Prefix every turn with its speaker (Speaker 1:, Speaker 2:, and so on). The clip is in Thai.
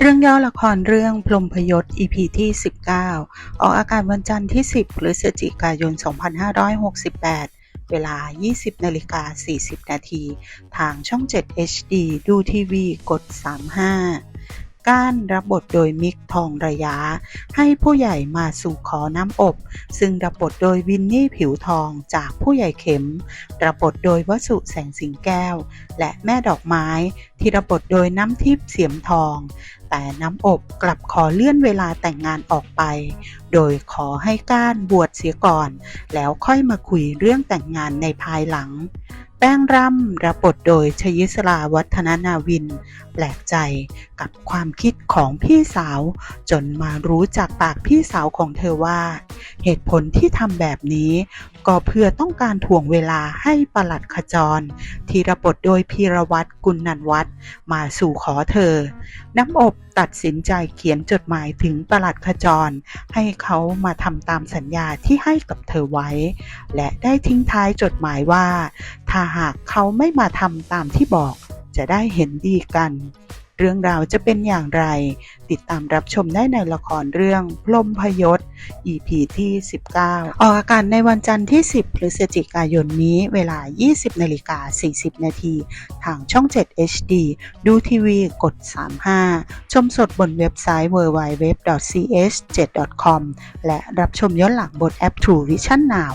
Speaker 1: เรื่องย่อละครเรื่องพรมพยศ EP ที่ 19 ออกอากาศวันจันทร์ที่ 10พฤศจิกายน 2568 เวลา 20นาฬิกา40 นาที ทางช่อง 7 HD ดูทีวี กด 35 ก้านรับบทโดยมิกทองระยะ ให้ผู้ใหญ่มาสู่ขอน้ำอบ ซึ่งรับบทโดยวินนี่ผิวทองจากผู้ใหญ่เข็มรับบทโดยวสุแสงสิงแก้ว และแม่ดอกไม้ที่รับบทโดยน้ำทิพย์เสียมทอง แต่น้ำอบกลับขอเลื่อนเวลาแต่งงานออกไป โดยขอให้ก้านบวชเสียก่อน แล้วค่อยมาคุยเรื่องแต่งงานในภายหลัง แป้งร่ำรับบทโดยชยิสราวัฒนนาวิน แปลกใจกับความคิดของพี่สาว จนมารู้จากปากพี่สาวของเธอว่า เหตุผลที่ทำแบบนี้ ก็เพื่อต้องการถ่วงเวลาให้ประหลัดขจร ที่รับบทโดยพีรวัตรกุลนันวัฒน์มาสู่ขอเธอ น้ำอบตัดสินใจเขียนจดหมายถึงประหลัดขจร ให้เขามาทำตามสัญญาที่ให้กับเธอไว้ และได้ทิ้งท้ายจดหมายว่า ถ้าหากเขาไม่มาทำตามที่บอกจะได้เห็นดีกัน เรื่องราวจะเป็นอย่างไร ติดตามรับชมได้ในละครเรื่องพรมพยศ EP ที่ 19 ออกอากาศในวันจันทร์ที่ 10 พฤศจิกายนนี้เวลา 20นาฬิกา40 นาทีทางช่อง 7 HD ดูทีวีกด 35 ชมสดบนเว็บไซต์ www.ch7.com และรับชมย้อนหลังบนแอป True Vision Now